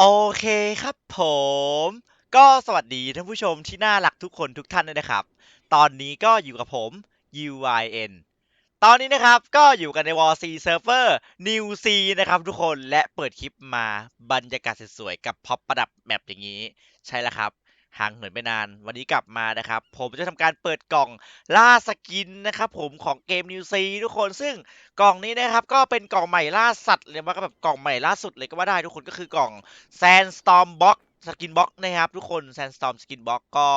โอเคครับผม ก็สวัสดีท่านผู้ชมที่น่ารักทุกคนทุกท่านด้วยนะครับ ตอนนี้ก็อยู่กับผม UIN ตอนนี้นะครับก็อยู่กันใน War C Server New C นะครับทุกคนและเปิดคลิปมาบรรยากาศสวยๆกับพ็อปประดับแมปอย่างนี้ ใช่แล้วครับ ห่างเหินไปนาน วันนี้กลับมานะครับ ผมจะทำการเปิดกล่องล่าสกินนะครับผมของเกม New C ทุกคนซึ่งกล่องนี้นะครับก็เป็นกล่องใหม่ล่าสัตว์เลยว่าก็แบบกล่องใหม่ล่าสุดเลยก็ว่าได้ทุกคนก็คือกล่อง Sandstorm Box สกินบ็อกนะครับทุกคน Sandstorm Skin Box ก็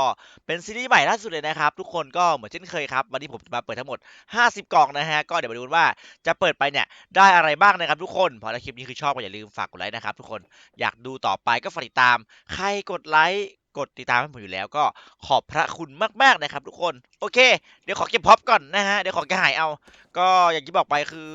เป็นซีรีส์ใหม่ล่าสุดเลยนะครับ ทุกคนก็เหมือนเช่นเคยครับ วันนี้ผมจะมาเปิดทั้งหมด 50 กล่องนะฮะ ก็เดี๋ยวมาดูว่าจะเปิดไปเนี่ย ได้อะไรบ้างนะครับทุกคน พอแล้วคลิปนี้คือชอบก็อย่าลืมฝากกดไลค์นะครับทุกคนอยากดูต่อไปก็ฝากติดตาม ใครกดไลค์ กดติดตามให้ผมอยู่แล้วก็ขอบพระคุณมากๆนะครับ ทุกคนโอเค เดี๋ยวขอเก็บพ็อปก่อนนะฮะเดี๋ยวขอแกหายเอา ก็อย่างที่บอกไปคือ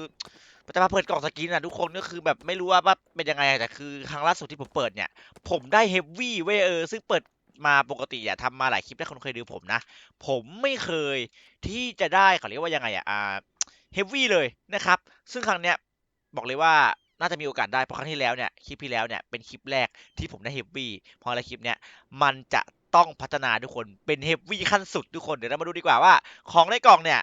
จะมาเปิดกล่องสกินอะทุกคนก็คือแบบไม่รู้ว่าว่าเป็นยังไงแต่คือครั้งล่าสุดที่ผมเปิดเนี่ย ผมได้เฮฟวี่เวเออซึ่งเปิดมาปกติอะทำมาหลายคลิปถ้าคนเคยดูผมนะ ผมไม่เคยที่จะได้เขาเรียกว่ายังไงอะอ่าเฮฟวี่เลยนะครับ ซึ่งครั้งเนี้ยบอกเลยว่า น่าจะมีโอกาสได้เพราะครั้งที่แล้วเนี่ยคลิปที่แล้วเนี่ยเป็นคลิปแรกที่ผมได้เฮฟวี่พอในคลิปเนี้ยมันจะต้องพัฒนาทุกคนเป็นเฮฟวี่ขั้นสุดทุกคนเดี๋ยวเรามาดูดีกว่าว่า ของในกล่องเนี่ย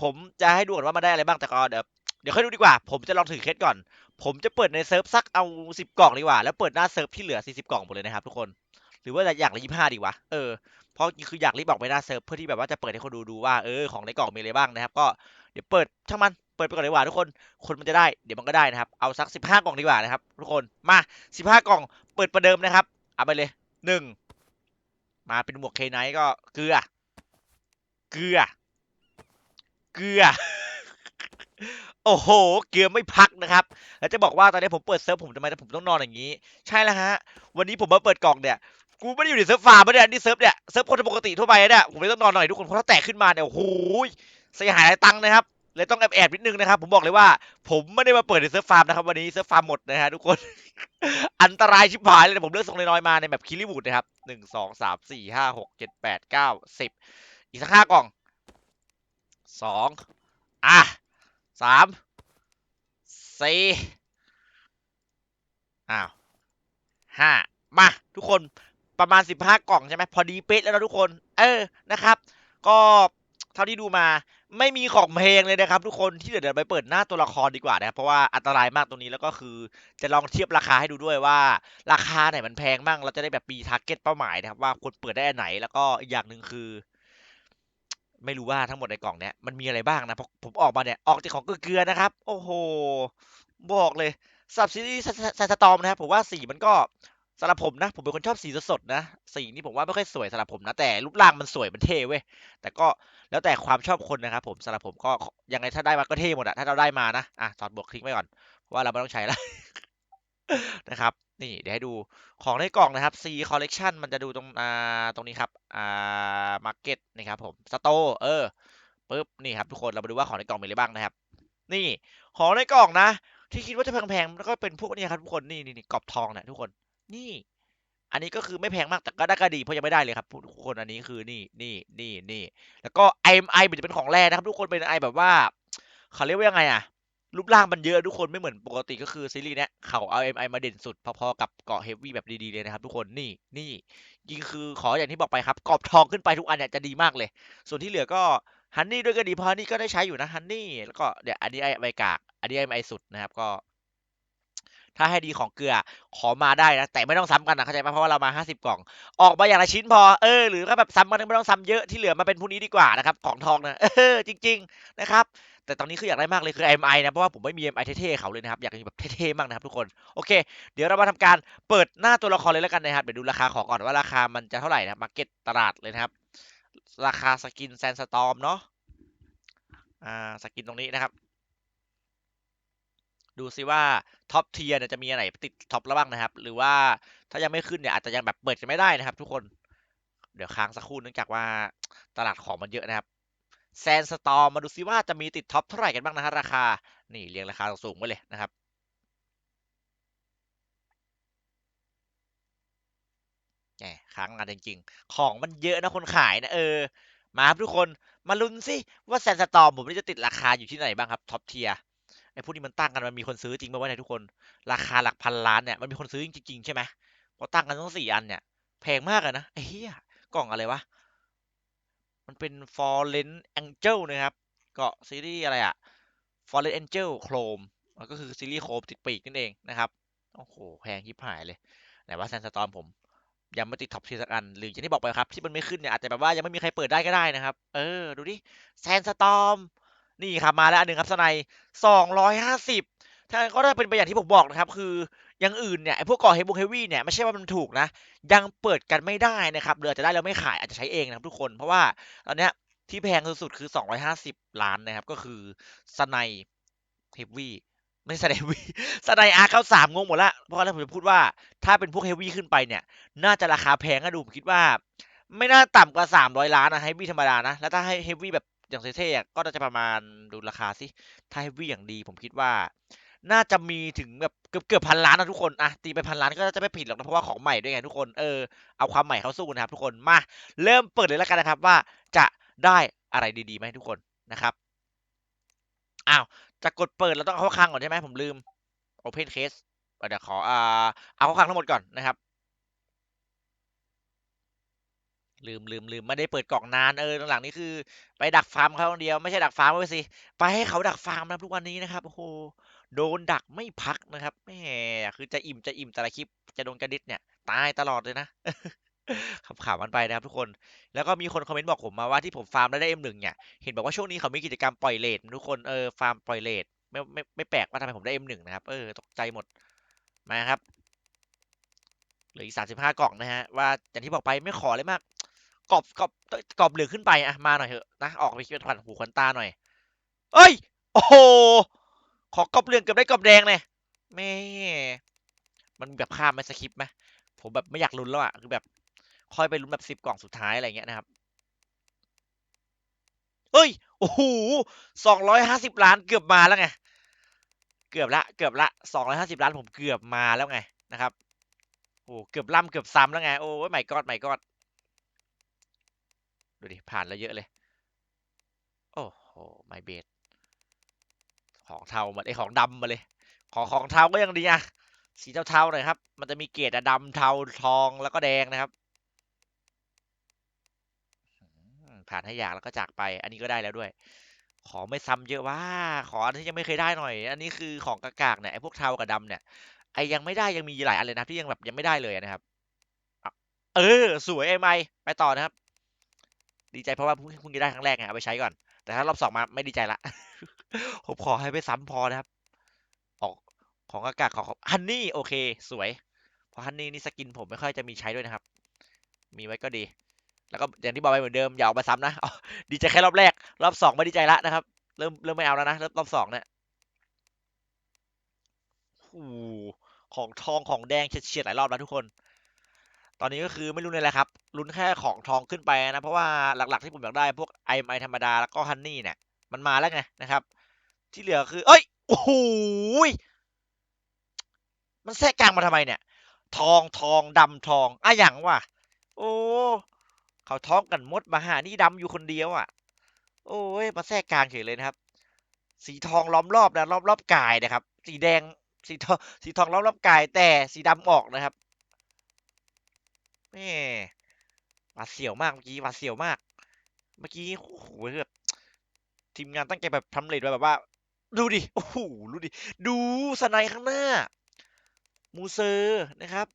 ผมจะให้ดูก่อนว่ามันได้อะไรบ้างแต่ก็เดี๋ยวเดี๋ยวค่อยดูดีกว่า ผมจะลองถือเคสก่อน ผมจะเปิดในเซิร์ฟสักเอาสิบกล่องดีกว่า แล้วเปิดหน้าเซิร์ฟที่เหลือสี่สิบกล่องหมดเลยนะครับทุกคน รือว่าอยางละยี่ห้าดีวะเออเพราะคืออยากรีบออกไปหน้าเซิร์ฟเพื่อที่แบบว่าจะเปิดให้คนดูดูว่าเออของในกล่องมีอะไรบ้างนะครับ ก็เดี๋ยวเปิดช่างมันเปิดไปก่อนดีกว่าทุกคนคนมันจะได้เดี๋ยวมันก็ได้นะครับเอาสักสิบห้ากล่องดีกว่านะครับทุกคนมาสิบห้ากล่องเปิดประเดิมนะครับเอาไปเลยหนึ่งมาเป็นหมวกเคไนก็เกลือ เกลือ เกลือ โอ้โห เกลือไม่พักนะครับ แล้วจะบอกว่าตอนนี้ผมเปิดเซิร์ฟผมทำไมผมต้องนอนอย่างนี้ ใช่แล้วฮะ วันนี้ผมมาเปิดกล่องเนี่ย กูไม่ได้อยู่ในเซิร์ฟฟาร์มไม่ได้นี่เซิร์ฟเนี่ยเซิร์ฟคนปกติทั่วไปเนี่ยผมเลยต้องนอนหน่อยทุกคนเพราะถ้าแตกขึ้นมาเนี่ยโอ้โหเสียหายหลายตังค์นะครับเลยต้องแอบแอบนิดนึงนะครับ ผมบอกเลยว่า ผมไม่ได้มาเปิดในเซิร์ฟฟาร์มนะครับวันนี้เซิร์ฟฟาร์มหมดนะฮะทุกคน อันตรายชิบหายเลยนะผมเลือกส่งน้อยๆมาในแบบคิริบูดนะครับหนึ่งสองสามสี่ห้าหกเจ็ดแปดเก้าสิบอีกสักห้ากล่องสองอะสามสี่อ้าวห้ามาทุกคน ประมาณสิบห้ากล่องใช่ไหมพอดีเป๊ะแล้วนะทุกคน เออนะครับ ก็เท่าที่ดูมาไม่มีของเพลงเลยนะครับ ทุกคนที่เดี๋ยวเดี๋ยวไปเปิดหน้าตัวละครดีกว่านะครับเพราะว่าอันตรายมากตรงนี้แล้วก็คือ จะลองเทียบราคาให้ดูด้วยว่า ราคาไหนมันแพงบ้างเราจะได้แบบมีทาร์เก็ตเป้าหมายนะครับว่าควรเปิดได้อันไหนแล้วก็อีกอย่างหนึ่งคือ ไม่รู้ว่าทั้งหมดในกล่องเนี้ยมันมีอะไรบ้างนะเพราะผมออกมาเนี่ยออกจากของเกลือนะครับ โอ้โห บอกเลยสับซีรีส์สตอมนะครับผมว่าสีมันก็ สำหรับผมนะ ผมเป็นคนชอบสีสดๆนะ สีนี่ผมว่าไม่ค่อยสวยสำหรับผมนะ แต่รูปร่างมันสวยมันเท่เว้ย แต่ก็แล้วแต่ความชอบคนนะครับผมสำหรับผมก็ยังไงถ้าได้มาก็เท่หมดอะถ้าเราได้มานะ อะถอดบวกคลิกไว้ก่อน เพราะว่าเราไม่ต้องใช้แล้ว นะครับ นี่เดี๋ยวให้ดูของในกล่องนะครับ C collection มันจะดูตรงอ่าตรงนี้ครับ อ่า market นี่ครับผม store เออปึ๊บ นี่ครับทุกคน เรามาดูว่าของในกล่องมีอะไรบ้างนะครับ นี่ ของในกล่องนะ ที่คิดว่าจะแพงๆ แล้วก็เป็นพวกนี้ครับทุกคน นี่นี่นี่กรอบทองเนี่ยทุกคน นี่ อันนี้ก็คือไม่แพงมากแต่ก็ได้ก็ดีเพราะยังไม่ได้เลยครับทุกคนอันนี้คือนี่นี่นี่นี่แล้วก็ IMI มันจะเป็นของแร่นะครับ ทุกคนเป็นไอแบบว่าเขาเรียกว่ายังไงอะรูปร่างมันเยอะทุกคนไม่เหมือนปกติก็คือซีรีส์เนี้ยเขาเอา IMI มาเด่นสุดพอๆกับเกาะเฮฟวี่แบบดีๆเลยนะครับทุกคนนี่นี่ยิงคือขออย่างที่บอกไปครับกรอบทองขึ้นไปทุกอันเนี่ยจะดีมากเลย ส่วนที่เหลือก็ฮันนี่ด้วยก็ดีเพราะฮันนี่ก็ได้ใช้อยู่นะฮันนี่แล้วก็เดี๋ยวอันนี้ไอใบกาก อันนี้ไอไอสุดนะครับก็ ถ้าให้ดีของเกลือขอมาได้นะแต่ไม่ต้องซ้ำกันนะเข้าใจไหมเพราะว่าเรามาห้าสิบกล่อง ออกมาอย่างละชิ้นพอเออหรือถ้าแบบซ้ำกันไม่ต้องซ้ำเยอะที่เหลือมาเป็นพวกนี้ดีกว่านะครับของทองนะเออจริง ๆนะครับแต่ตอนนี้คืออยากได้มากเลยคือ MI นะเพราะว่าผมไม่มี MI เท่ๆเขาเลยนะครับอยากมีแบบเท่ๆมากนะครับทุกคนโอเค เดี๋ยวเรามาทำการเปิดหน้าตัวละครเลยแล้วกันนะครับเดี๋ยวดูราคาของก่อนว่าราคามันจะเท่าไหร่นะมาร์เก็ตตลาดเลยนะครับ ราคาสกินแซนสตอมเนาะอ่าสกินตรงนี้นะครับ ดูซิว่าท็อปเทียร์จะมีอะไรติดท็อปแล้วบ้างนะครับ หรือว่าถ้ายังไม่ขึ้นเนี่ยอาจจะยังแบบเปิดจะไม่ได้นะครับ ทุกคน เดี๋ยวค้างสักครู่เนื่องจากว่าตลาดของมันเยอะนะครับแซนสตอมมาดูซิว่าจะมีติดท็อปเท่าไหร่กันบ้างนะฮะราคา นี่เรียงราคาสูงไว้เลยนะครับแหมค้างงานจริงๆ ของมันเยอะนะคนขายนะเออ มาครับทุกคน มาลุ้นสิว่าแซนสตอมผมนี่จะติดราคาอยู่ที่ไหนบ้างครับท็อปเทียอ้ พวกนี้มันตั้งกันมันมีคนซื้อจริงไหมวะเนี่ยทุกคน ราคาหลักพันล้านเนี่ยมันมีคนซื้อจริงๆใช่ไหมพราะตั้งกันต้องสี่อันเนี่ยแพงมากอะนะไอ้เหี้ยกล่องอะไรวะมันเป็น Fallen Angel นะครับเกาะซีรีส์อะไรอะ Fallen Angel Chrome ก็คือซีรีส์โครมติดปีกนั่นเองนะครับโอ้โหแพงยิบหายเลยไหนว่าแซนสตอมผมยังไม่ติดท็อปทีสักอันหรืออย่างที่บอกไปครับ ที่มันไม่ขึ้นเนี่ยอาจจะแบบว่ายังไม่มีใครเปิดได้ก็ได้นะครับ เออ ดูดิแซนสตอม นี่ครับมาแล้วอันหนึ่งครับสไนสองร้อยห้าสิบถ้านก็ได้เป็นไปอย่างที่ผมบอกนะครับ คืออย่างอื่นเนี่ยไอพวกก่อเฮบุเฮวี่เนี่ยไม่ใช่ว่ามันถูกนะ ยังเปิดกันไม่ได้นะครับเรือจะได้แล้วไม่ขายอาจจะใช้เองนะครับทุกคน เพราะว่าตอนเนี้ยที่แพงสุดๆคือ 250 ล้านนะครับ ก็คือสไนเฮฟวี่ไม่สไนเฮฟวี่สไนอาร์เข้าสามงงหมดละเพราะฉะนั้นผมจะพูดว่าถ้าเป็นพวกเฮฟวี่ขึ้นไปเนี่ย น่าจะราคาแพงนะดูผมคิดว่า ไม่น่าต่ำกว่า 300 ล้านนะเฮฟวี่ธรรมดานะ แล้วถ้าให้เฮฟวี่แบบ อย่างเท่ๆก็จะประมาณดูราคาสิถ้าเฮฟวี่อย่างดีผมคิดว่า น่าจะมีถึงแบบเกือบเกือบพันล้านนะทุกคนอะตีไปพันล้านก็จะไม่ผิดหรอกนะเพราะว่าของใหม่ด้วยไงทุกคนเออเอาความใหม่เข้าสู้นะครับ ทุกคนมาเริ่มเปิดเลยแล้วกันนะครับว่าจะได้อะไรดีๆไหมทุกคนนะครับอ้าวจะกดเปิดเราต้องเอาข้าคลังก่อนใช่ไหมผมลืม Open Case เดี๋ยวขออ่าเอาเข้าคลังทั้งหมดก่อนนะครับ ลืมลืมลืมไม่ได้เปิดกล่องนานเออหลังนี้คือ ไปดักฟาร์มเขาคนเดียวไม่ใช่ดักฟาร์มไว้สิไปให้เขาดักฟาร์มนะครับทุกวันนี้นะครับโอ้โหโดนดักไม่พักนะครับแหมคือจะอิ่มจะอิ่มแต่ละคลิปจะโดนกระดิษเนี่ย ตายตลอดเลยนะขับข่าวมันไปนะครับทุกคน แล้วก็มีคนคอมเมนต์บอกผมมาว่าที่ผมฟาร์มแล้วได้เอ็มหนึ่งเนี่ย เห็นบอกว่าช่วงนี้เขามีกิจกรรมปล่อยเลททุกคน เออ ฟาร์มปล่อยเลทไม่ไม่ไม่แปลกว่าทำไมผมได้เอ็มหนึ่งนะครับ เออ ตกใจหมด มาครับ เหลืออีกสามสิบห้ากล่องนะฮะ ว่าอย่างที่บอกไปไม่ขอเลยมาก กรอบกรอบกรอบเหลืองขึ้นไปอะมาหน่อยเถอะนะออกไปคิดเป็นขวัญหูขวัญตาหน่อย เอ้ย โอ้โหขอกรอบเหลืองเกือบได้กรอบแดงเลยแม่มันแบบข้ามไหมสคริปไหมผมแบบไม่อยากลุ้นแล้วอะคือแบบค่อยไปลุ้นแบบสิบกล่องสุดท้ายอะไรเงี้ยนะครับเอ้ยโอ้โหสองร้อยห้าสิบล้านเกือบมาแล้วไงเกือบละเกือบละสองร้อยห้าสิบล้านผมเกือบมาแล้วไงนะครับโอ้เกือบล่ำเกือบซ้ำแล้วไงโอ้ยไม่กอดไม่กอด ดูดิ ผ่านแล้วเยอะเลย โอ้โหไมเบดของเทามาไอของดำมาเลย ของของเทาก็ยังดีอะสีเทาๆหน่อยครับ มันจะมีเกรดอะดำเทาทองแล้วก็แดงนะครับ ผ่านให้อยากแล้วก็จากไป อันนี้ก็ได้แล้วด้วย ขอไม่ซ้ำเยอะว่า ขออันที่ยังไม่เคยได้หน่อย อันนี้คือของกากากเนี่ยไอพวกเทากับดำเนี่ย ไอยังไม่ได้ยังมีหลายอันเลยนะที่ยังแบบยังไม่ได้เลยนะครับ เออ สวยไอไมไปต่อนะครับ ดีใจเพราะว่าเพิ่งเพิ่งจะได้ครั้งแรกไงเอาไปใช้ก่อน แต่ถ้ารอบสองมาไม่ดีใจละผมขอให้ไปซ้ำพอนะครับ ออกของอากาศของฮันนี่โอเค สวย เพราะฮันนี่นี่สกินผมไม่ค่อยจะมีใช้ด้วยนะครับ มีไว้ก็ดี แล้วก็อย่างที่บอกไปเหมือนเดิมอย่าเอามาซ้ำนะดีใจแค่รอบแรก รอบสองไม่ดีใจละนะครับ เริ่มเริ่มไม่เอาแล้วนะรอบรอบสองเนี่ยของทองของแดงเฉียดๆหลายรอบแล้วทุกคน ตอนนี้ก็คือไม่รู้เลยแหละครับลุ้นแค่ของทองขึ้นไปนะ เพราะว่าหลักๆที่ผมอยากได้พวกไอไอธรรมดาแล้วก็ฮันนี่เนี่ย มันมาแล้วไงนะครับ ที่เหลือคือ เอ้ยโอ้โหยมันแทรกกลางมาทำไมเนี่ย ทองทองดำทองอะอย่างว่ะ โอ้เขาท้องกันมดมาหานี่ดำอยู่คนเดียวอะ โอ้ยมาแทรกกลางเฉยเลยนะครับ สีทองล้อมรอบนะล้อมรอบกายนะครับ สีแดงสีทองสีทองล้อมรอบกายแต่สีดำออกนะครับ ม่หวาดเสียวมากเมื่อกี้หวาดเสียวมาก เมื่อกี้โอ้โหแบบทีมงานตั้งใจแบบทำเลทไว้แบบว่า ดูดิโอ้โหดูดิดูสไนข้างหน้า มูเซอร์นะครับ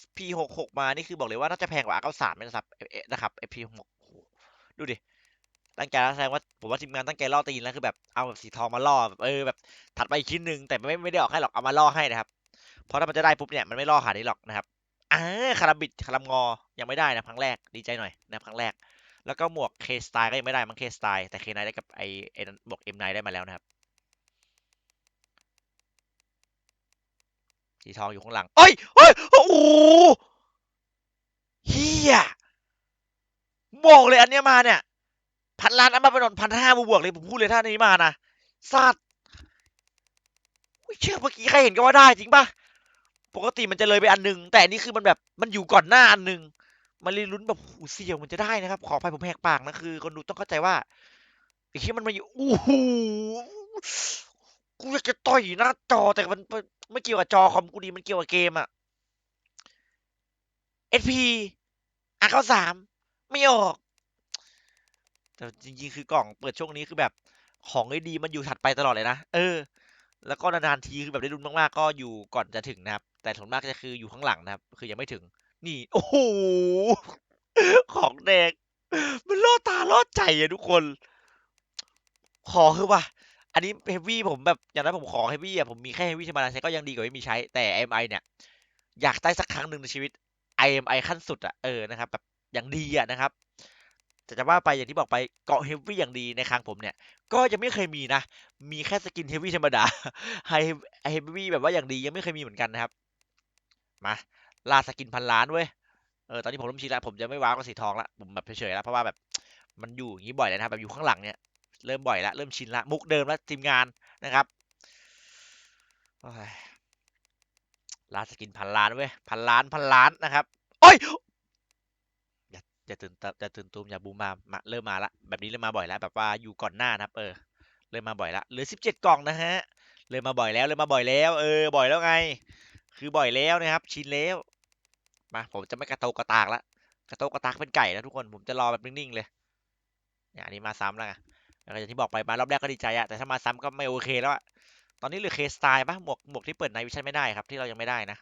SP หกหกมา นี่คือบอกเลยว่าน่าจะแพงกว่า R93 นะครับเอ๊ะนะครับ SP หกดูดิ ตั้งใจแล้วแสดงว่าผมว่าทีมงานตั้งใจล่อตีนแล้วคือแบบเอาแบบสีทองมาล่อแบบเออแบบถัดไปอีกชิ้นหนึ่งแต่ไม่ไม่ได้ออกให้หรอกเอามาล่อให้นะครับ เพราะถ้ามันจะได้ปุ๊บเนี่ยมันไม่ล่อขาดนี้หรอกนะครับอ่าคาราบิดคารามงอยังไม่ได้นะครั้งแรกดีใจหน่อยนะครั้งแรก แล้วก็หมวกเคสไตล์ก็ยังไม่ได้มั้งเคสไตล์แต่เคไนได้กับไอไอนั้นหมวกเอ็มไนได้มาแล้วนะครับสีทองอยู่ข้างหลังเอ้ยเฮ้ยโอ้โหเฮียบอกเลยอันเนี้ยมาเนี่ยพันล้านอันมาเป็นนพันห้าบวกเลยผมพูดเลยถ้าอันนี้มานะสัตว์เชื่อเมื่อกี้ใครเห็นก็ว่าได้จริงปะ ปกติมันจะเลยไปอันหนึ่งแต่อันนี้คือมันแบบมันอยู่ก่อนหน้าอันหนึ่งมันเลยลุ้นแบบหูเสี่ยวมันจะได้นะครับ ขออภัยผมแหกปากนะคือ คนดูต้องเข้าใจว่าไอ้ที่มันมาอยู่อู้หูกูอยากจะต่อยหน้าจอแต่มันไม่เกี่ยวกับจอคอมกูดีมันเกี่ยวกับเกมอะ SP อะเข้าสามไม่ออก แต่จริงๆ คือกล่องเปิดช่วงนี้คือแบบของไอ้ดีมันอยู่ถัดไปตลอดเลยนะ เออ แล้วก็นานๆทีคือแบบได้รุนมากๆ ก็อยู่ก่อนจะถึงนะครับ แต่ส่วนมากจะคืออยู่ข้างหลังนะครับ คือยังไม่ถึง นี่ โอ้โห ของแดง มันล่อตาล่อใจอะทุกคน ขอคือว่า อันนี้เฮฟวี่ผมแบบ อย่างนั้นผมขอเฮฟวี่อะผมมีแค่เฮฟวี่ธรรมดาใช้ก็ยังดีกว่าไม่มีใช้ แต่ IMI เนี่ย อยากได้สักครั้งหนึ่งในชีวิต IMI ขั้นสุดอะเออ นะครับ แบบ อย่างดีอะนะครับแต่จะว่าไปอย่างที่บอกไปเกาะเฮฟวี่อย่างดีในครั้งผมเนี่ย ก็ยังไม่เคยมีนะ มีแค่สกินเฮฟวี่ธรรมดาไฮเฮฟวี่แบบว่าอย่างดียังไม่เคยมีเหมือนกันนะครับ มาล่าสกินพันล้านเว้ยเออตอนนี้ผมเริ่มชินแล้วผมจะไม่ว้าวกับสีทองละผมแบบเฉยๆแล้วเพราะว่าแบบมันอยู่อย่างนี้บ่อยแล้วนะครับแบบอยู่ข้างหลังเนี่ยเริ่มบ่อยล้วเริ่มชินละมุกเดิมล้วทีมงานนะครับลาสกินพันล้านเว้ยพันล้านพันล้านนะครับโอ้ยอย่าอย่าตื่นตาอย่าตื่นตูมอย่าบูมมามาเริ่มมาละแบบนี้เริ่มมาบ่อยแล้ว แบบว่าอยู่ก่อนหน้านะครับ เออ เริ่มมาบ่อยละเหลือสิบเจ็ดกล่องนะฮะเริ่มมาบ่อยแล้วเริ่มมาบ่อยแล้ว เออบ่อยแล้วไง คือบ่อยแล้วนะครับ ชินแล้ว มาผมจะไม่กระโตกกระตากละกระโตกกระตากเป็นไก่แล้วทุกคนผมจะรอแบบนิ่งๆเลยเนี่ยอันนี้มาซ้ำแล้วไงแล้วอย่างที่บอกไปมารอบแรกก็ดีใจอะแต่ถ้ามาซ้ำก็ไม่โอเคแล้วอะตอนนี้เหลือเคสไตล์ปะหมวกหมวกที่เปิดในวิชั่นไม่ได้ครับที่เรายังไม่ได้นะ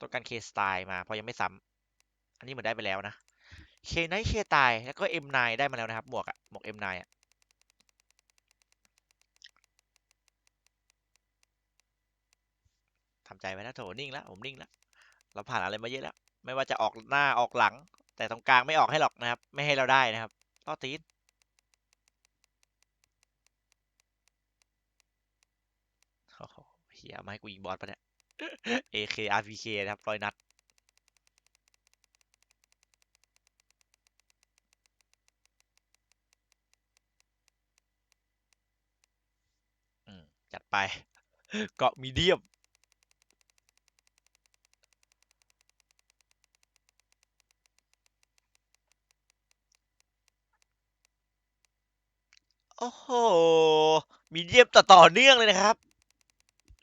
ต้องการเคสไตล์มาเพราะยังไม่ซ้ำอันนี้เหมือนได้ไปแล้วนะเคไนเคตายแล้วก็ M9 ไนได้มาแล้วนะครับหมวกอะหมวก M9 อะ ทำใจไว้นะโถนิ่งแล้วผมนิ่งแล้วเราผ่านอะไรมาเยอะแล้ว ไม่ว่าจะออกหน้าออกหลัง แต่ตรงกลางไม่ออกให้หรอกนะครับ ไม่ให้เราได้นะครับล่อตีนโอ้โหเฮียมาให้กูยิงบอสปะเนี่ย AK RPK นะครับร้อยนัดจัดไป เกาะมีเดียม โอ้โห มีเดียมต่อต่อเนื่องเลยนะครับ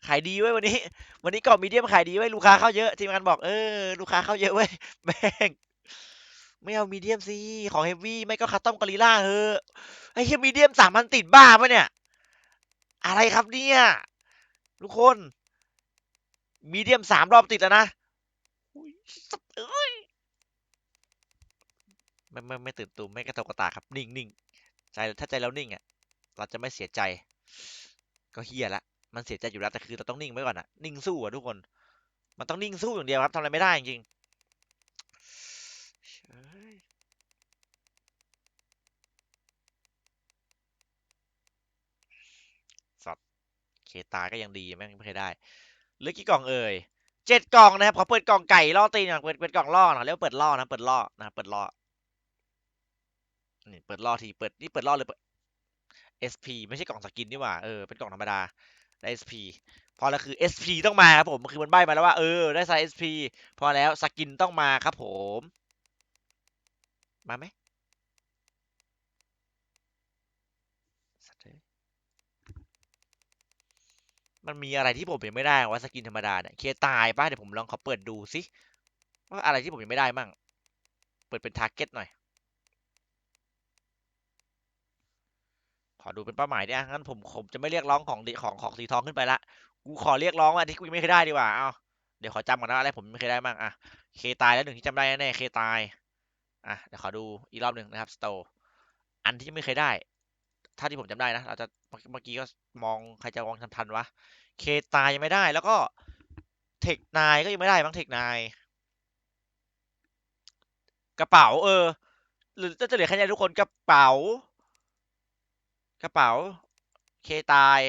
ขายดีเว้วันนี้ วันนี้กล่องมีเดียมขายดีเว้ลูกค้าเข้าเยอะทีมงานบอกเออลูกค้าเข้าเยอะเว้ยแม่งไม่เอามีเดียมสิของเฮฟวี่ไม่ก็คัสตอมกอริล่าเฮ้อไอ้เฮียมีเดียมสามพันติดบ้าปะเนี่ย อะไรครับเนี่ยทุกคนมีเดียมสามรอบติดแล้วนะไม่ไม่ไม่ตื่นตูมไม่กระตกกระตาครับ นิ่งนิ่งใจถ้าใจเรานิ่งอะ เราจะไม่เสียใจ ก็เฮียละ มันเสียใจอยู่แล้วแต่คือเราต้องนิ่งไว้ก่อนอะนิ่งสู้อะทุกคน มันต้องนิ่งสู้อย่างเดียวครับทำอะไรไม่ได้จริงสัตว์เคตาก็ยังดีแม่งไม่เคยได้เหลือกี่กล่องเอ่ยเจ็ดกล่องนะครับขอเปิดกล่องไก่ล่อตีนหน่อยเปิดเปิดกล่องล่อหน่อยเรียกว่าเปิดล่อนะเปิดล่อนะเปิดล่อนี่เปิดล่อทีเปิดนี่เปิดล่อเลยเปิด SP ไม่ใช่กล่องสกินนี่หว่าเออเป็นกล่องธรรมดาได้ SP พอแล้วคือ SP ต้องมาครับผมคือมันใบมาแล้วว่าเออได้ไซส์ SP พอแล้วสกินต้องมาครับผม มาไหมมันมีอะไรที่ผมยังไม่ได้ว่าสกินธรรมดาเนี่ยเคตายป่ะเดี๋ยวผมลองขอเปิดดูสิว่าอะไรที่ผมยังไม่ได้มั่งเปิดเป็นทาร์เก็ตหน่อย ขอดูเป็นเป้าหมายดิอะงั้นผมผมจะไม่เรียกร้องของของของสีทองขึ้นไปละกูขอเรียกร้องว่าที่กูไม่เคยได้ดีกว่าเอาเดี๋ยวขอจำก่อนนะอะไรผมไม่เคยได้บ้างอะเคตายแล้วหนึ่งที่จำได้แน่เคตายอะเดี๋ยวขอดูอีกรอบหนึ่งนะครับสโตอันที่ไม่เคยได้ ถ้าที่ผมจำได้นะเราจะเมื่อกี้ก็มองใครจะมองทันๆวะเคตายยังไม่ได้ แล้วก็เทคนายก็ยังไม่ได้บ้างเทคนายกระเป๋า เออ หรือจะเหลือแค่นี้ทุกคนกระเป๋า กระเป๋าเคตาย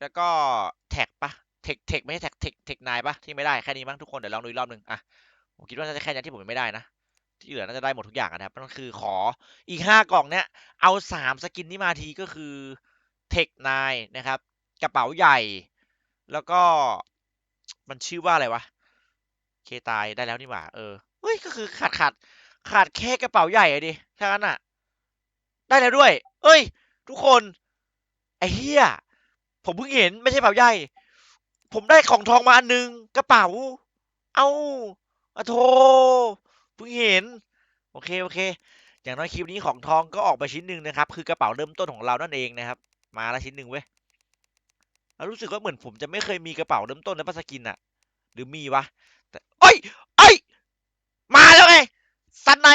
แล้วก็แท็กปะเทคเทคไม่ใช่แท็กเทคเทคนายปะที่ไม่ได้แค่นี้มั้งทุกคนเดี๋ยวลองดูอีกรอบหนึ่งอะผมคิดว่าน่าจะแค่นี้ที่ผมยังไม่ได้นะที่เหลือน่าจะได้หมดทุกอย่างนะครับนั่นคือขออีกห้ากล่องเนี้ยเอาสามสกินที่มาทีก็คือเทคนายนะครับ กระเป๋าใหญ่ แล้วก็มันชื่อว่าอะไรวะเคตายได้แล้วนี่หว่า เออเฮ้ยก็คือขาดขาดขาดแค่กระเป๋าใหญ่อะดิถ้างั้นอะได้แล้วด้วย เอ้ย ทุกคนไอ้เหี้ยผมเพิ่งเห็นไม่ใช่เป๋าใหญ่ ผมได้ของทองมาอันหนึงกระเป๋า เอ้าอะโทเพิ่งเห็น โอเคโอเค อย่างน้อยคลิปนี้ของทองก็ออกมาชิ้นหนึ่งนะครับ คือกระเป๋าเริ่มต้นของเรานั่นเองนะครับ มาล้วชิ้นหนึ่งเว้ยแล้วรู้สึกว่าเหมือนผมจะไม่เคยมีกระเป๋าเริ่มต้นในปัสกินอะหรือมีวะแต่เอ้ยเอ้ยมาแล้วไงสันใน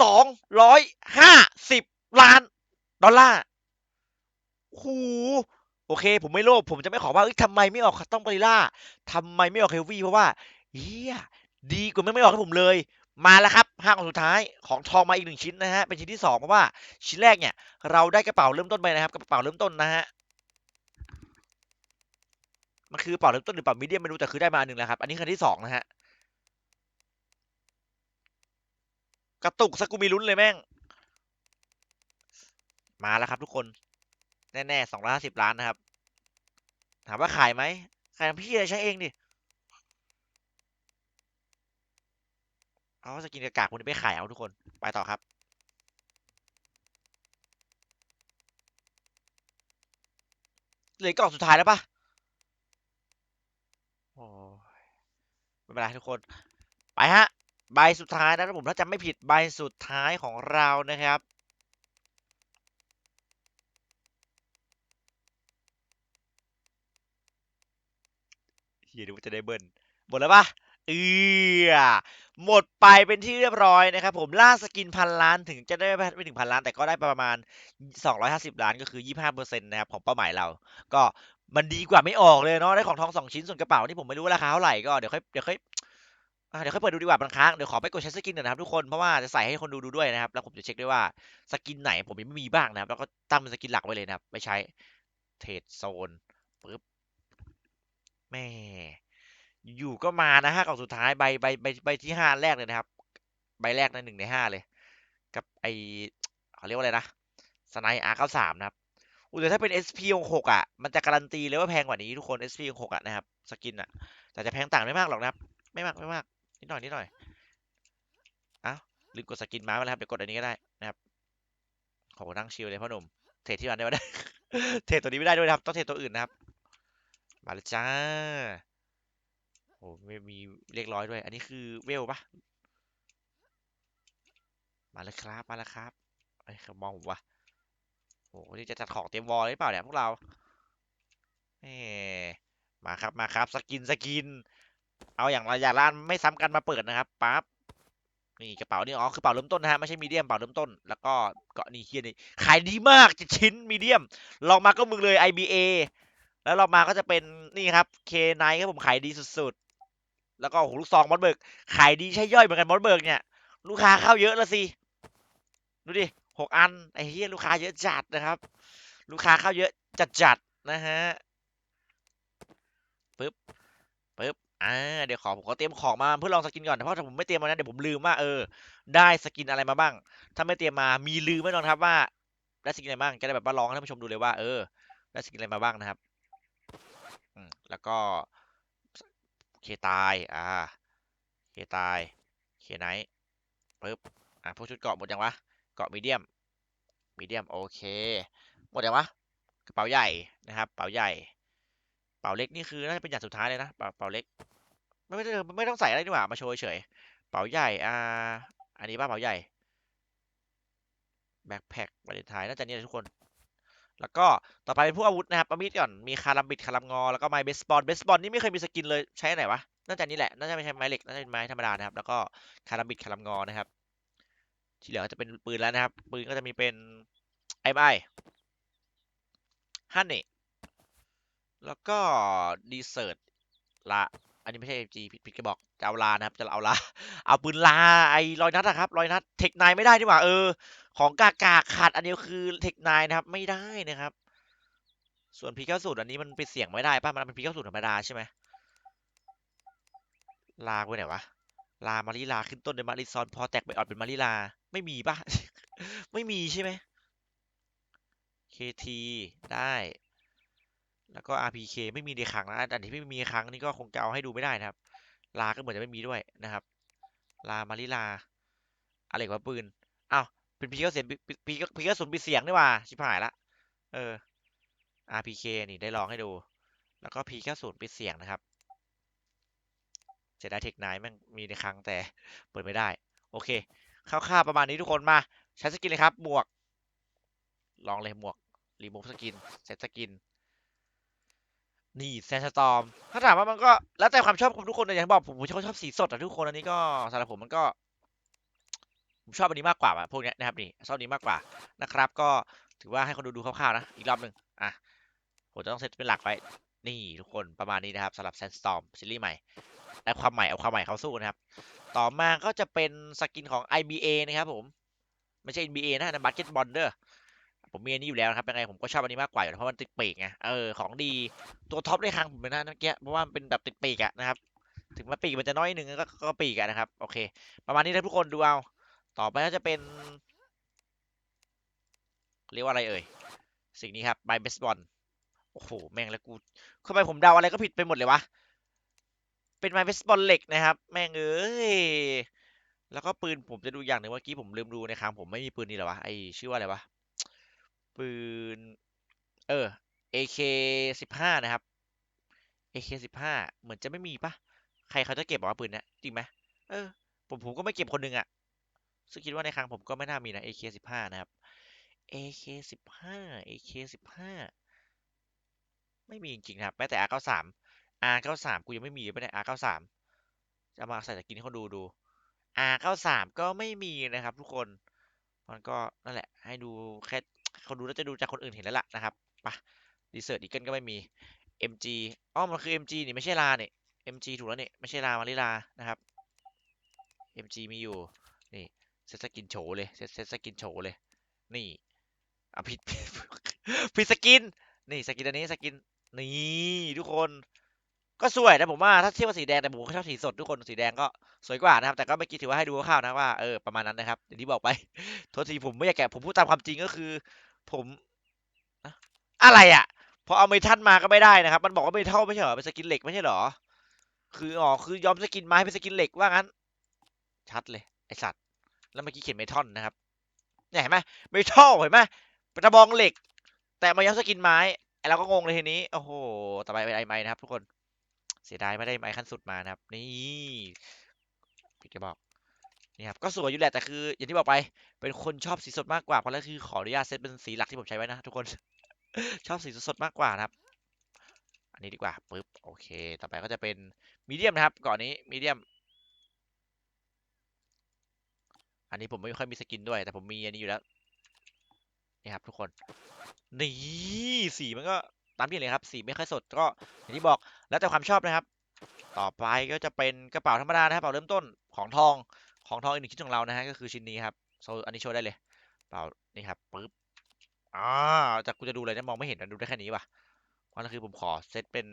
สองร้อยห้าสิบล้าน ดอลลาร์ โอ้โหโอเค ผมไม่โลภผมจะไม่ขอว่าทำไมไม่ออกคัตตอมบริล่าทำไมไม่ออกเฮลวี่เพราะว่าเฮียดีกว่าไม่ไม่ออกให้ผมเลย มาแล้วครับห้างของสุดท้ายของทองมาอีกหนึ่งชิ้นนะฮะเป็นชิ้นที่สองเพราะว่าชิ้นแรกเนี่ย เราได้กระเป๋าเริ่มต้นไปนะครับกระเป๋าเริ่มต้นนะฮะมันคือกระเป๋าเริ่มต้นหรือเปล่ามีเดียมไม่รู้แต่คือได้มาอันหนึ่งแล้วครับอันนี้คันที่สองนะฮะกระตุกสกกูมีลุ้นเลยแม่ง มาแล้วครับทุกคน แน่ๆสองร้อยห้าสิบล้านนะครับ ถามว่าขายไหมขายพี่อะไรใช้เองดิ เอาสกินกากากคุณไปขายเอาทุกคน ไปต่อครับเหลือกล่องสุดท้ายแล้วปะโอ้ยไม่เป็นไรทุกคน ไปฮะ ใบสุดท้ายนะครับผมถ้าจำไม่ผิดใบสุดท้ายของเรานะครับ ฮียดูว่าจะได้เบิ้ลหมดแล้วปะเออหมดไปเป็นที่เรียบร้อยนะครับผมล่าสกินพันล้านถึงจะได้ไม่ถึงพันล้าน แต่ก็ได้ประมาณ 250 ล้านก็คือ 25%นะครับของเป้าหมายเรา ก็มันดีกว่าไม่ออกเลยเนาะได้ของทองสองชิ้นส่วนกระเป๋านี่ผมไม่รู้ราคาเท่าไหร่ก็เดี๋ยวค่อยเดี๋ยวค่อยเดี๋ยวค่อยเปิดดูดีกว่าบางครั้งเดี๋ยวขอไปกดใช้สกินหน่อยนะครับทุกคนเพราะว่าจะใส่ให้คนดูดูด้วยนะครับแล้วผมจะเช็คด้วยว่าสกินไหนผมยังไม่มีบ้างนะครับแล้วก็ตั้งเป็นสกินหลักไว้เลยนะครับไม่ใช้เทรดโซนปึ๊บ แม่อยู่ก็มานะฮะกล่องสุดท้ายใบใบใบใบที่ห้าแรกเลยนะครับ ใบแรกในหนึ่งในห้าเลย กับไอเขาเรียกว่าอะไรนะสไนอาร์เก้าสามนะครับอุ้ยแต่ถ้าเป็น SP หกอะ มันจะการันตีเลยว่าแพงกว่านี้ทุกคน SP หกอะนะครับ สกินอะ แต่จะแพงต่างไม่มากหรอกนะครับ ไม่มากไม่มาก นิดหน่อยนิดหน่อยอ้าวลืมกดสกินมาแล้วครับ เดี๋ยวกดอันนี้ก็ได้นะครับขอนั่งชิลเลยพ่อหนุ่ม เทรดที่มันได้ไม่ได้ เทรดตัวนี้ไม่ได้ด้วยนะครับ ต้องเทรดตัวอื่นนะครับ มาเลยจ้า โอ้ไม่มีเรียกร้อยด้วย อันนี้คือเวลปะมาแล้วครับ มาแล้วครับไอ้ยเขมองผมวะโอ้นี่จะจัดของเตรียมวอลเลยหรือเปล่าเนี่ยพวกเราเอ้มาครับ มาครับ สกิน สกิน เอาอย่างละอย่างละอันไม่ซ้ำกันมาเปิดนะครับปั๊บนี่กระเป๋านี่อ๋อคือเป๋าเริ่มต้นนะฮะไม่ใช่มีเดียมเป๋าเริ่มต้น แล้วก็เกาะนี่เฮียนี่ขายดีมากจะชิ้นมีเดียมลองมาก็มึงเลย IBA แล้วเรามาก็จะเป็นนี่ครับ K9 ครับผมขายดีสุดๆ แล้วก็โอ้โหลูกซองมอสเบิร์กขายดีใช่ย่อยเหมือนกันมอสเบิร์กเนี่ย ลูกค้าเข้าเยอะแล้วสิดูดิหกอันไอ้เหี้ยลูกค้าเยอะจัดนะครับ ลูกค้าเข้าเยอะจัดจัดๆนะฮะปึ๊บปึ๊บอ่าเดี๋ยวขอผมขอเตรียมของมาเพื่อลองสกินก่อนเพราะถ้าผมไม่เตรียมมานะเดี๋ยวผมลืมว่าเออ ได้สกินอะไรมาบ้าง ถ้าไม่เตรียมมามีลืมแน่นอนครับว่าได้สกินอะไรบ้างจะได้แบบว่าลองให้ท่านผู้ชมดูเลยว่าเออได้สกินอะไรมาบ้างนะครับ แล้วก็เคตาย อ่า เคตาย เคไนท์ปึ๊บ อะพวกชุดเกาะหมดยังวะ เกาะมีเดียม มีเดียมโอเค หมดยังวะ กระเป๋าใหญ่นะครับเป๋าใหญ่ เป๋าเล็กนี่คือน่าจะเป็นอย่างสุดท้ายเลยนะเป๋าเป๋าเล็ก ไม่ไม่ต้องไม่ต้องใส่อะไรดีกว่า มาโชว์เฉย เป๋าใหญ่ อ่า อันนี้ป่ะเป๋าใหญ่ แบ็คแพ็ควันเลนไทายน่าจะนี่แหละทุกคน แล้วก็ต่อไปเป็นพวกอาวุธนะครับอาวุธก่อนมีคารัมบิดคารัมงอแล้วก็ไม้เบสบอลเบสบอลนี่ไม่เคยมีสกินเลยใช้อันไหนวะน่าจะนี่แหละน่าจะไม่ใช่ไม้เหล็กน่าจะเป็นไม้ธรรมดานะครับ แล้วก็คารัมบิดคารัมงอนะครับ ที่เหลือก็จะเป็นปืนแล้วนะครับ ปืนก็จะมีเป็นไอ้ไม้ฮันนี่แล้วก็ดีเซอร์ตละอันนี้ไม่ใช่จีผิดผิดกระบอกจะเอาลานะครับจะเอาลาเอาปืนลาไอ้รอยนัดนะครับรอยนัดเทคไนไม่ได้ดีกว่าเออ ของกากาขาดอันเดียวคือเทคไนนะครับ ไม่ได้นะครับ ส่วนพีเก้าสูตรอันนี้มันไปเสี่ยงไม่ได้ป่ะมันเป็นพีเก้าสูตรธรรมดาใช่ไหมลาไว้ไหนวะลามาริลาขึ้นต้นด้วยมาริซอน พอแตกไปออดเป็นมาริลา ไม่มีป่ะ ไม่มีใช่ไหม KT ได้ แล้วก็ RPK ไม่มีในครั้งนะอันที่ไม่มีครั้งนี่ก็คงจะเอาให้ดูไม่ได้นะครับ ลาก็เหมือนจะไม่มีด้วยนะครับ ลามาริลา อะไรวะปืนอ้าว เป็นพีก็เสียงพีก็พีก็สุนปีเสียงนี่ว่าชิบหายละเออ RPK นี่ได้ลองให้ดู แล้วก็ P90 ปิดเสียงนะครับเสียดายเทคไนแม่งมีในครั้งแต่เปิดไม่ได้ โอเคคร่าวๆประมาณนี้ทุกคนมาใช้สกินเลยครับหมวก ลองเลยหมวกรีมูฟสกินเซตสกินนี่แซนสตอมถ้าถามว่ามันก็แล้วแต่ความชอบของทุกคนนะอย่างที่บอกผมผมชอบสีสดอะทุกคนอันนี้ก็สำหรับผมมันก็ ผมชอบอันนี้มากกว่าอะพวกเนี้ยนะครับนี่ชอบนี้มากกว่านะครับ ก็ถือว่าให้คนดูดูคร่าวๆนะอีกรอบหนึ่งอะผมจะต้องเซตเป็นหลักไว้นี่ทุกคนประมาณนี้นะครับสำหรับ Sandstorm ซีรีส์ใหม่ได้ความใหม่เอาความใหม่เข้าสู้นะครับ ต่อมาก็จะเป็นสกินของ IBA นะครับผม ไม่ใช่ NBA นะนั่นบาสเกตบอลเด้อผมมีอันนี้อยู่แล้วนะครับยังไงผมก็ชอบอันนี้มากกว่าอยู่แล้วเพราะมันติดปีกไงเออของดีตัวท็อปในครั้งผมเป็นนะเมื่อกี้เพราะว่ามันเป็นแบบติดปีกอะนะครับ ถึงแม้ปีกมันจะน้อยหนึ่งก็ก็ปีกอะนะครับโอเค ประมาณนี้นะทุกคนดูเอา ต่อไปก็จะเป็น เรียกว่าอะไรเอ่ย สิ่งนี้ครับใบเบสบอลโอ้โห แม่งแล้วกูทำไมผมเดาอะไรก็ผิดไปหมดเลยวะ เป็นไม้เบสบอลเหล็กนะครับ แม่งเอ้ย แล้วก็ปืนผมจะดูอย่างหนึ่งเมื่อกี้ผมลืมดูในครั้งผมไม่มีปืนนี่หรอวะ ไอชื่อว่าอะไรวะ ปืน เออ AK สิบห้านะครับ AK สิบห้าเหมือนจะไม่มีปะใครเขาจะเก็บบอกว่าปืนเนี้ยจริงไหมเออ ผมผมก็ไม่เก็บคนหนึ่งอะ ซึ่งคิดว่าในครั้งผมก็ไม่น่ามีนะ AK สิบห้านะครับ AK สิบห้า AK สิบห้าไม่มีจริงๆนะครับแม้แต่ R เก้าสาม R เก้าสามกูยังไม่มีไม่ได้ R เก้าสามจะมาใส่สกินให้เขาดูดู R เก้าสามก็ไม่มีนะครับ ทุกคนมันก็นั่นแหละ ให้ดูแค่เขาดูแล้วจะดูจากคนอื่นเห็นแล้วล่ะนะครับปะดีเซอร์อีเกิลก็ไม่มี MG อ๋อมันคือ MG นี่ไม่ใช่ลาเนี่ย MG ถูกแล้วเนี่ยไม่ใช่ลามาริลานะครับ MG มีอยู่นี่ เซตสกินโฉเลยเซตเซตสกินโฉเลย นี่อะผิดผิดสกิน นี่สกินอันนี้สกินนี่ทุกคนก็สวยนะผมว่าถ้าเทียบกับสีแดงแต่ผมก็ชอบสีสดทุกคนสีแดงก็สวยกว่านะครับ แต่ก็เมื่อกี้ถือว่าให้ดูคร่าวๆนะว่าเออประมาณนั้นนะครับอย่างที่บอกไปโทษทีผมไม่อยากแกะผมพูดตามความจริงก็คือ ผมอะอะไรอะพอเอาเมทัลมาก็ไม่ได้นะครับ มันบอกว่าเมทัลไม่ใช่เหรอเป็นสกินเหล็กไม่ใช่เหรอ คืออ๋อคือยอมสกินไม้เป็นสกินเหล็กว่างั้น ชัดเลยไอสัตว์ แล้วเมื่อกี้เขียนเมทัลนะครับเนี่ยเห็นไหมเมทัลเห็นไหมเป็นตะบองเหล็ก แต่มาย้อมสกินไม้ไอเราก็งงเลยทีนี้โอ้โหต่อไปเป็นไอไม้นะครับทุกคนเสียดายไม่ได้ไม้ขั้นสุดมานะครับ นี่พี่จะบอกนี่ครับก็สวยอยู่แหละแต่คือ อย่างที่บอกไป เป็นคนชอบสีสดมากกว่าเพราะนั่นคือขออนุญาตเซตเป็นสีหลักที่ผมใช้ไว้นะทุกคนชอบสีสดมากกว่านะครับ อันนี้ดีกว่าปึ๊บโอเค ต่อไปก็จะเป็นมีเดียมนะครับก่อนนี้มีเดียม อันนี้ผมไม่ค่อยมีสกินด้วย แต่ผมมีอันนี้อยู่แล้วนี่ครับทุกคนนี่สีมันก็ตามที่เห็นเลยครับ สีไม่ค่อยสดก็อย่างที่บอกแล้วแต่ความชอบนะครับ ต่อไปก็จะเป็นกระเป๋าธรรมดานะครับกระเป๋าเริ่มต้นของทองของทองอีกหนึ่งชิ้นของเรานะฮะก็คือชิ้นนี้ครับโซอันนี้โชว์ได้เลยกระเป๋านี่ครับปึ๊บอ่าจากกูจะดูเลยนะมองไม่เห็นนะดูได้แค่นี้ว่ะเพราะนั่นคือผมขอเซตเป็น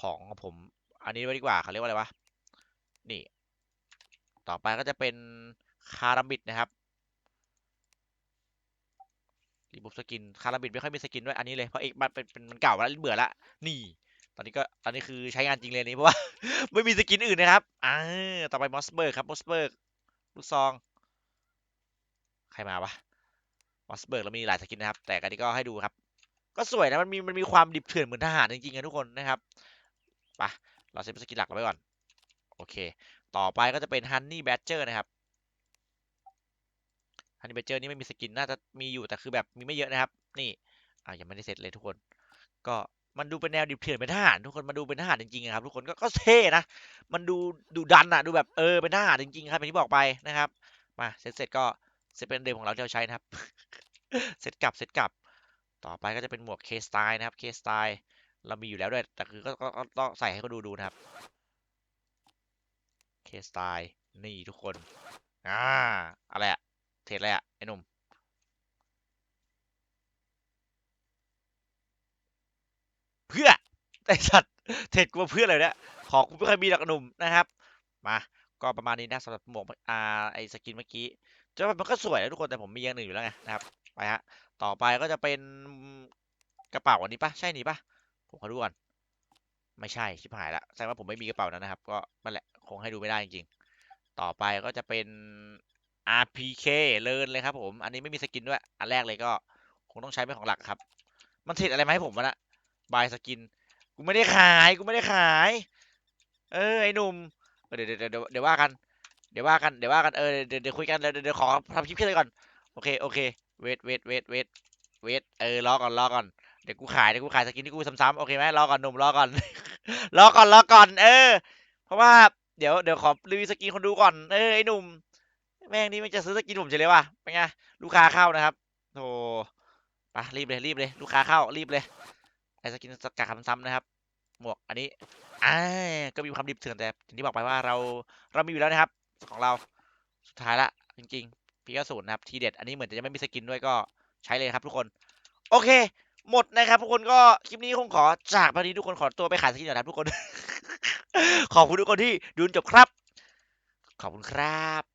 ของผม อันนี้ไว้ดีกว่าเขาเรียกว่าอะไรวะนี่ ต่อไปก็จะเป็น คาราบิดนะครับรีบุฟสกินคาราบิดไม่ค่อยมีสกินด้วยอันนี้เลยเพราะเอกมันเป็นปนมันเก่าแล้วเบื่อละนี่ ตอนนี้ก็ตอนนี้คือใช้งานจริงเลยนี้เพราะว่า ไม่มีสกินอื่นนะครับอ่าต่อไปมอสเบิร์กครับมอสเบิร์กลูกซอง ใครมาวะมอสเบิร์กเรามีหลายสกินนะครับ แต่กันนี้ก็ให้ดูครับ ก็สวยนะมันมีมันมีความดิบเถื่อนเหมือนทหารจริงๆนะทุกคนนะครับปะเราเซตสกินหลักเราไว้ก่อน โอเค ต่อไปก็จะเป็นฮันนี่แบดเจอร์นะครับ ฮันนี่แบเจอร์นี่ไม่มีสกินน่าจะมีอยู่แต่คือแบบมีไม่เยอะนะครับ นี่อ่ายังไม่ได้เซตเลยทุกคน ก็มันดูเป็นแนวดิบเถื่อนเป็นทหารทุกคนมันดูเป็นทหารจริงๆครับทุกคนก็ก็เท่นะมันดูดูดันอะดูแบบเออเป็นทหารจริงๆครับอย่างที่บอกไปนะครับมาเซตเสร็จก็เซตเป็นเดิมของเราที่เราใช้นะครับเซตกลับเซตกลับ ต่อไปก็จะเป็นหมวกเคสไตล์นะครับเคสไตล์เรามีอยู่แล้วด้วยแต่คือก็ก็ก็ต้องใส่ให้เขาดูดูนะครับเคสไตล์นี่ทุกคนอ่าอะไรอะ เทรดอะไรอะไอ้หนุ่มเพื่อไอสัตว์เทรดกูเพื่ออะไรเนี่ยของกูไม่เคยมีหรอกหนุ่มนะครับ มาก็ประมาณนี้นะสำหรับหมวกอ่าไอสกินเมื่อกี้จะว่ามันก็สวยนะทุกคนแต่ผมมีอย่างหนึ่งอยู่แล้วไงนะครับไปฮะต่อไปก็จะเป็นกระเป๋าอันนี้ปะใช่นี่ปะผมขอดูก่อนไม่ใช่ชิบหายละแสดงว่าผมไม่มีกระเป๋านั้นนะครับ ก็นั่นแหละคงให้ดูไม่ได้จริงๆต่อไปก็จะเป็น RPK เลินเลยครับผม อันนี้ไม่มีสกินด้วย อันแรกเลยก็คงต้องใช้เป็นของหลักครับ มันเทรดอะไรมาให้ผมวะนะบายสกิน กูไม่ได้ขาย กูไม่ได้ขาย เออไอ้หนุ่มเออเดี๋ยวเดี๋ยวเดี๋ยวเดี๋ยวว่ากัน เดี๋ยวว่ากัน เดี๋ยวว่ากัน เออเดี๋ยวเดี๋ยวคุยกัน เดี๋ยวเดี๋ยวขอทำคลิปแค่นี้ก่อน โอเค โอเค เวทเวทเวทเวทเวทเออ รอก่อน รอก่อน เดี๋ยวกูขาย เดี๋ยวกูขายสกินที่กูซ้ำๆ โอเคไหมรอก่อนหนุ่ม รอก่อน รอก่อน รอก่อน เออ เพราะว่า เดี๋ยว เดี๋ยวขอรีวิวสกินคนดูก่อน เออ ไอ้หนุ่ม แม่งนี่มันจะซื้อสกินผมเฉยเลยว่ะเป็นไงลูกค้าเข้านะครับโธ่ไปรีบเลยรีบเลย ลูกค้าเข้ารีบเลยไอ้สกินสกัดคำซ้ำนะครับ หมวกอันนี้อ่าก็มีความดิบเถื่อนแต่อย่างที่บอกไปว่าเราเรามีอยู่แล้วนะครับ ของเราสุดท้ายละจริงๆพีก็ศูนย์นะครับทีเด็ดอันนี้เหมือนจะไม่มีสกินด้วยก็ใช้เลยครับ ทุกคน โอเค หมดนะครับ ทุกคนก็คลิปนี้คงขอจากวันนี้ทุกคนขอตัวไปขายสกินก่อนนะครับทุกคน ขอบคุณทุกคนที่ดูจบครับ ขอบคุณครับ